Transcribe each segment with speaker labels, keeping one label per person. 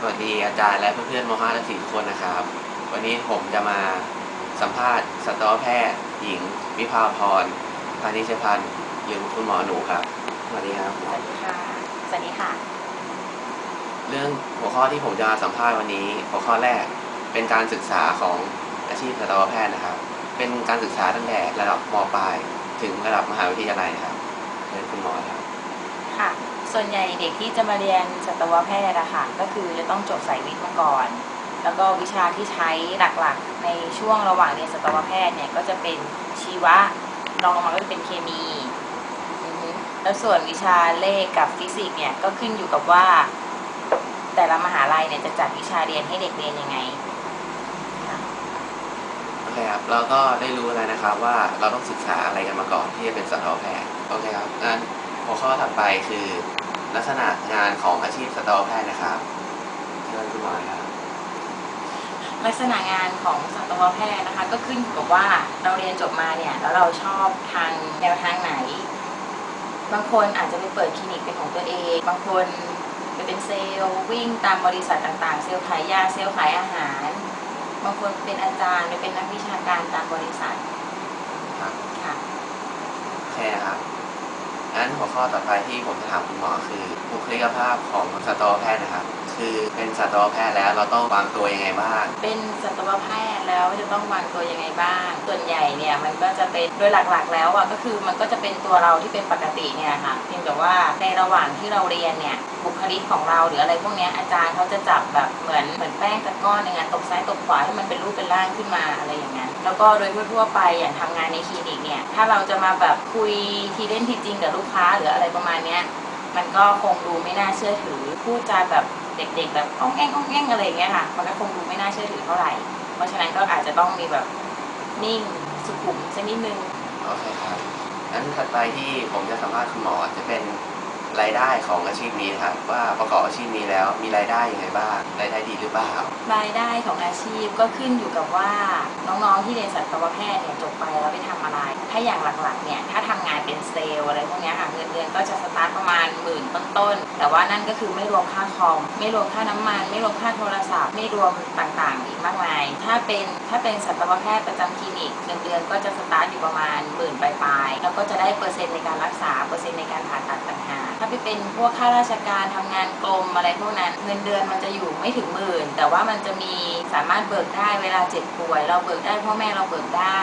Speaker 1: สวัสดีอาจารย์และเพื่อนๆม .5 และ4ทุกคนนะครับ วันนี้ผมจะมาสัมภาษณ์สัตวแพทย์หญิง วิภาพรพานิชพันธ์หรือคุณหมอหนูครับสวัสดีครับหม
Speaker 2: ส
Speaker 1: อ
Speaker 2: วัสดีค่ะ สวัสดีค่ะ
Speaker 1: เรื่องหัวข้อที่ผมจะมาสัมภาษณ์วันนี้ หัวข้อแรกเป็นการศึกษาของอาชีพสัตวแพทย์นะครับ เป็นการศึกษาตั้งแต่ระดับมปลาย ถึงระดับมหาวิทยาลัยนะครับเชิญคุณหมอครับ
Speaker 2: ค่ะ ส่วนใหญ่เด็กที่จะมาเรียนสัตวแพทย์อะค่ะก็คือจะต้องจบสายวิทย์มาก่อน แล้วก็วิชาที่ใช้หลักๆ ในช่วงระหว่างเรียนสัตวแพทย์เนี่ยก็จะเป็นชีวะรองลงมาก็จะเป็นเคมี แล้วส่วนวิชาเลขกับฟิสิกส์เนี่ยก็ขึ้นอยู่กับว่า แต่ละมหาลัยเนี่ยจะจัดวิชาเรียนให้เด็กเรียนยังไง
Speaker 1: โอเคครับเราก็ได้รู้แล้วนะครับว่าเราต้องศึกษาอะไรกันมาก่อนที่จะเป็นสัตวแพทย์โอเคครับงั้นหัวข้อถัดไปคือ ลักษณะงานของอาชีพสัตวแพทย์นะครับเชิญคุณหมอครับ
Speaker 2: ลักษณะงานของสัตวแพทย์นะคะ ก็ขึ้นอยู่กับว่าเราเรียนจบมาเนี่ยแล้วเราชอบทางแนวทางไหน บางคนอาจจะไปเปิดคลินิกเป็นของตัวเอง บางคนไปเป็นเซลล์วิ่งตามบริษัทต่างๆ เซลล์ขายยาเซลล์ขายอาหาร บางคนเป็นอาจารย์ไปเป็นนักวิชาการตามบริษัท
Speaker 1: ครับ
Speaker 2: ค่ะ
Speaker 1: โอเคนะครับ งั้นหัวข้อต่อไปที่ผมจะถามคุณหมอคือบุคลิกภาพของสัตวแพทย์นะครับ คือเป็นสัตวแพทย์แล้วเราต้องวางตัวยังไงบ้าง
Speaker 2: เป็นสัตวแพทย์แล้วจะต้องวางตัวยังไงบ้าง ส่วนใหญ่เนี่ยมันก็จะเป็นโดยหลักๆ แล้วอะก็คือมันก็จะเป็นตัวเราที่เป็นปกติเนี่ยค่ะเพียงแต่ว่าในระหว่างที่เราเรียนเนี่ยบุคลิกของเราหรืออะไรพวกนี้อาจารย์เขาจะจับแบบเหมือนเหมือนแป้งตะก้อนหนึ่งอะตกซ้ายตกขวาให้มันเป็นรูปเป็นร่างขึ้นมาอะไรอย่างนั้นแล้วก็โดยทั่วๆไปอย่างทำงานในคลินิกเนี่ยถ้าเราจะมาแบบคุยทีเล่นทีจริงกับลูกค้าหรืออะไรประมาณเนี้ยมันก็คงดูไม่น่าเชื่อถือพูดจาแบบ เด็ก ๆ แบบอ้องแอ้งอ้องแอ้งอะไรอย่างเงี้ยค่ะ มันก็คงดูไม่น่าเชื่อถือเท่าไหร่ เพราะฉะนั้นก็อาจจะต้องมีแบบนิ่งสุขุมสักนิดนึง
Speaker 1: โอเคครับงั้นถัดไปที่ผมจะสัมภาษณ์คุณหมอจะเป็น รายได้ของอาชีพนี้ครับว่าประกอบอาชีพนี้แล้วมีรายได้ยังไงบ้างรายได้ดีหรือเปล่า
Speaker 2: รายได้ของอาชีพก็ขึ้นอยู่กับว่าน้องๆที่เรียนสัตวแพทย์เนี่ยจบไปแล้วไปทำอะไร ถ้าอย่างหลักๆเนี่ยถ้าทำงานเป็นเซลล์อะไรพวกนี้ค่ะเงินเดือนก็จะสตาร์ทประมาณหมื่นต้นๆแต่ว่านั่นก็คือไม่รวมค่าคอมไม่รวมค่าน้ำมัน ไม่รวมค่าโทรศัพท์ไม่รวมต่างๆอีกมากมายถ้าเป็นถ้าเป็นสัตวแพทย์ประจำคลินิกเงินเดือนก็จะสตาร์ทอยู่ประมาณหมื่นปลายๆแล้วก็จะได้เปอร์เซ็นต์ในการรักษาเปอร์เซ็นต์ในการผ่าตัดต่างหากถ้าไปเป็นพวกข้าราชการทำงานกรมอะไรพวกนั้นเงินเดือนมันจะอยู่ไม่ถึงหมื่นแต่ว่ามันจะมีสามารถเบิกได้เวลาเจ็บป่วย เราเบิกได้พ่อแม่เราเบิกได้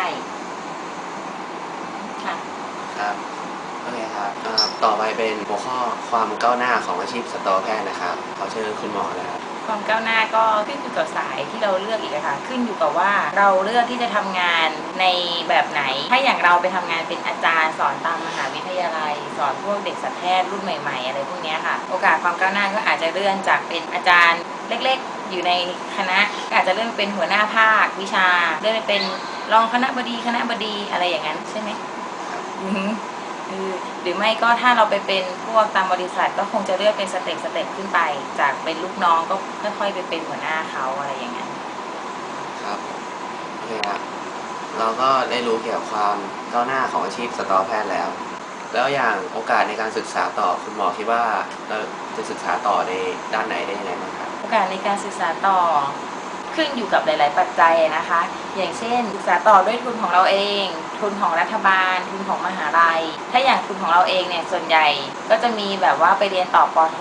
Speaker 2: ค่ะ
Speaker 1: ครับโอเคครับต่อไปเป็นหัวข้อความก้าวหน้าของอาชีพสัตวแพทย์นะครับขอเชิญคุณหมอนะครับ
Speaker 2: ความก้าวหน้าก็ขึ้นอยู่กับสายที่เราเลือกอีกอะค่ะ ขึ้นอยู่กับว่าเราเลือกที่จะทำงานในแบบไหน ถ้าอย่างเราไปทำงานเป็นอาจารย์สอนตามมหาวิทยาลัย สอนพวกเด็กสัตวแพทย์รุ่นใหม่ๆ อะไรพวกนี้ค่ะ โอกาสความก้าวหน้าก็อาจจะเลื่อนจากเป็นอาจารย์เล็กๆ อยู่ในคณะอาจจะเลื่อนเป็นหัวหน้าภาควิชาเลื่อนไปเป็นรองคณะบดีคณะบดีอะไรอย่างนั้นใช่ไหมอือ คือ หรือไม่ก็ถ้าเราไปเป็นพวกตามบริษัทก็คงจะเลื่อนเป็นสเต็ปสเต็ปขึ้นไป จากเป็นลูกน้องก็ค่อยๆไปเป็นหัวหน้าเขาอะไรอย่างนั้น
Speaker 1: ครับโอเคครับเราก็ได้รู้เกี่ยวกับความก้าวหน้าของอาชีพสัตวแพทย์แล้ว แล้วอย่างโอกาสในการศึกษาต่อคุณหมอคิดว่าเราจะศึกษาต่อในด้านไหนได้ยังไงบ้างครับ
Speaker 2: โอกาสในการศึกษาต่อ ขึ้นอยู่กับหลาย ๆ ปัจจัยนะคะ อย่างเช่นศึกษาต่อด้วยทุนของเราเอง ทุนของรัฐบาล ทุนของมหาลัย ถ้าอย่างทุนของเราเองเนี่ยส่วนใหญ่ก็จะมีแบบว่าไปเรียนต่อปอโท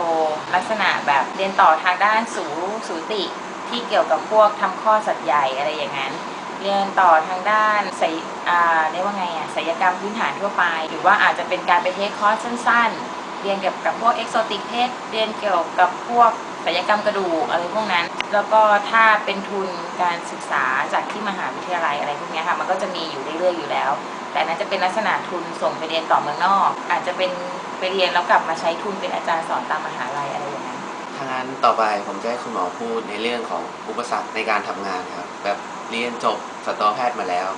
Speaker 2: ลักษณะแบบเรียนต่อทางด้านสูสูติ ที่เกี่ยวกับพวกทำข้อสัตว์ใหญ่อะไรอย่างนั้นเรียนต่อทางด้านศัยอ่าเรียกว่าไงอะศัลยกรรมพื้นฐานทั่วไป หรือว่าอาจจะเป็นการไปเทคคอร์สสั้น ๆ เรียนเกี่ยวกับพวกเอ็กโซติกเพศเรียนเกี่ยวกับพวกศัลยกรรมกระดูกอะไรพวกนั้น แล้วก็ถ้าเป็นทุนการศึกษาจากที่มหาวิทยาลัยอะไรพวกนี้ค่ะมันก็จะมีอยู่เรื่อยๆอยู่แล้ว แต่นั้นจะเป็นลักษณะทุนส่งไปเรียนต่อเมืองนอก อาจจะเป็นไปเรียนแล้วกลับมาใช้ทุนเป็นอาจารย์สอนตามมหาลัยอะไรอย่างนั้น
Speaker 1: ถ้างั้นต่อไปผมจะให้คุณหมอพูดในเรื่องของอุปสรรคในการทำงานครับแบบเรียนจบสัตวแพทย์มาแล้ว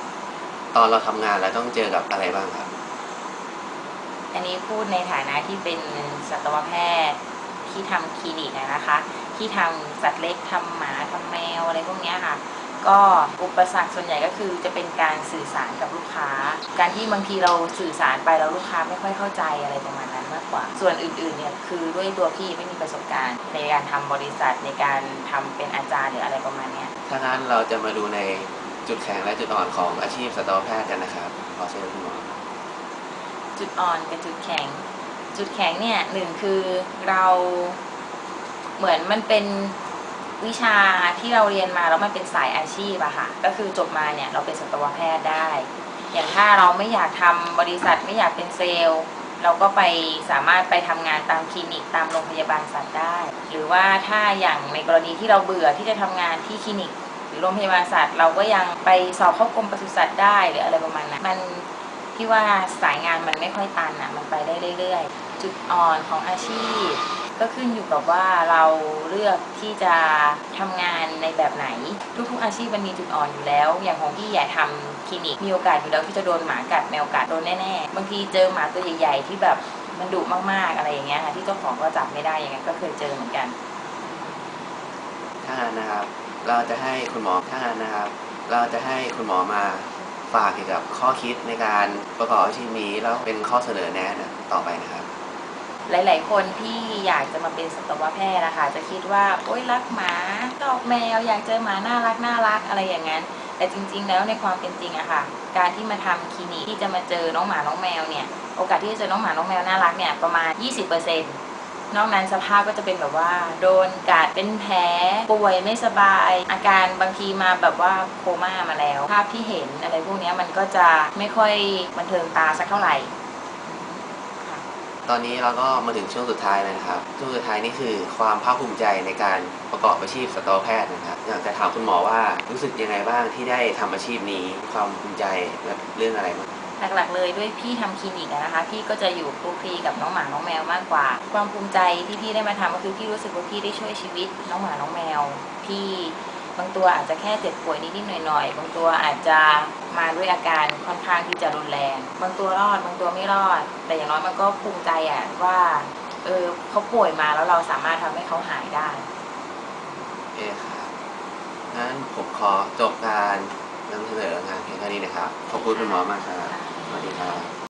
Speaker 1: ตอนเราทำงานเราต้องเจอกับอะไรบ้างครับ
Speaker 2: อันนี้พูดในฐานะที่เป็นสัตวแพทย์ที่ทำคลินิกนะคะ ที่ทำสัตว์เล็กทำหมาทำแมวอะไรพวกนี้ค่ะ ก็อุปสรรคส่วนใหญ่ก็คือจะเป็นการสื่อสารกับลูกค้า การที่บางทีเราสื่อสารไปแล้วลูกค้าไม่ค่อยเข้าใจอะไรประมาณนั้นมากกว่า ส่วนอื่นๆเนี่ยคือด้วยตัวพี่ไม่มีประสบการณ์ ในการทำบริษัทในการทำเป็นอาจารย์หรืออะไรประมาณนี้
Speaker 1: ถ้างั้นเราจะมาดูในจุดแข็งและจุดอ่อนของอาชีพสัตวแพทย์กันนะครับขอเชิญคุณหมอ
Speaker 2: จุดอ่อนกับจุดแข็ง จุดแข็งเนี่ยหนึ่งคือเราเหมือนมันเป็นวิชาที่เราเรียนมาแล้วมันเป็นสายอาชีพอะค่ะ ก็คือจบมาเนี่ยเราเป็นสัตวแพทย์ได้ อย่างถ้าเราไม่อยากทำบริษัทไม่อยากเป็นเซลล์ เราก็ไปสามารถไปทำงานตามคลินิกตามโรงพยาบาลสัตว์ได้ หรือว่าถ้าอย่างในกรณีที่เราเบื่อที่จะทำงานที่คลินิก หรือโรงพยาบาลสัตว์ เราก็ยังไปสอบเข้ากรมปศุสัตว์ได้หรืออะไรประมาณนั้นมัน พี่ว่าสายงานมันไม่ค่อยตันอะ มันไปได้เรื่อยๆ จุดอ่อนของอาชีพ ก็ขึ้นอยู่กับว่าเราเลือกที่จะทำงานในแบบไหน ทุกๆ อาชีพมันมีจุดอ่อนอยู่แล้ว อย่างของพี่ใหญ่ทำคลินิกมีโอกาสอยู่แล้วที่จะโดนหมากัดแมีโอกาสโดนแน่ๆบางทีเจอหมาตัวใหญ่ ๆ ที่แบบมันดุมากๆอะไรอย่างเงี้ยค่ะที่เจ้าของก็จับไม่ได้อย่างเงี้ยก็เคยเจอเหมือนกัน
Speaker 1: ถ้านนะครับ เราจะให้คุณหมอถ้านนะครับ เราจะให้คุณหมอมา ฝากเกี่ยวกับข้อคิดในการประกอบอาชีพนี้แล้วเป็นข้อเสนอแนะนะต่อไปนะครับ
Speaker 2: หลาย ๆ คนที่อยากจะมาเป็นสัตวแพทย์นะคะจะคิดว่าโอ๊ยรักหมาชอบแมว อยากเจอหมาน่ารักน่ารักอะไรอย่างนั้น แต่จริง ๆ แล้วในความเป็นจริงอะค่ะ การที่มาทำคลินิกที่จะมาเจอน้องหมาน้องแมวเนี่ยโอกาสที่จะเจอน้องหมาน้องแมวน่ารักเนี่ยประมาณ 20% นอกนั้นสภาพก็จะเป็นแบบว่า โดนกัดเป็นแผลป่วยไม่สบาย อาการบางทีมาแบบว่าโคม่ามาแล้ว ภาพที่เห็นอะไรพวกนี้มันก็จะไม่ค่อยบันเทิงตาสักเท่าไหร่
Speaker 1: ตอนนี้เราก็มาถึงช่วงสุดท้ายแล้วนะครับ ช่วงสุดท้ายนี่คือความภาคภูมิใจในการประกอบอาชีพสัตวแพทย์นะครับ อยากจะถามคุณหมอว่ารู้สึกยังไงบ้างที่ได้ทำอาชีพนี้ ความภูมิใจและเรื่องอะไรบ้าง
Speaker 2: หลักๆ เลยด้วยพี่ทำคลินิกนะคะ พี่ก็จะอยู่คลุกคลีกับน้องหมาน้องแมวมากกว่า ความภูมิใจที่พี่ได้มาทำก็คือพี่รู้สึกว่าพี่ได้ช่วยชีวิตน้องหมาน้องแมวที่บางตัวอาจจะแค่เจ็บป่วยนิดๆหน่อยๆ บางตัวอาจจะมาด้วยอาการค่อนข้างที่จะรุนแรง บางตัวรอด บางตัวไม่รอด แต่อย่างน้อยมันก็ภูมิใจอะว่า เออเขาป่วยมาแล้วเราสามารถทำให้เขาหายได้
Speaker 1: เอครับงั้นผมขอจบการนำเสนองานเพียงเท่านี้นะครับ ขอบคุณคุณหมอมากครับ สวัสดีครับ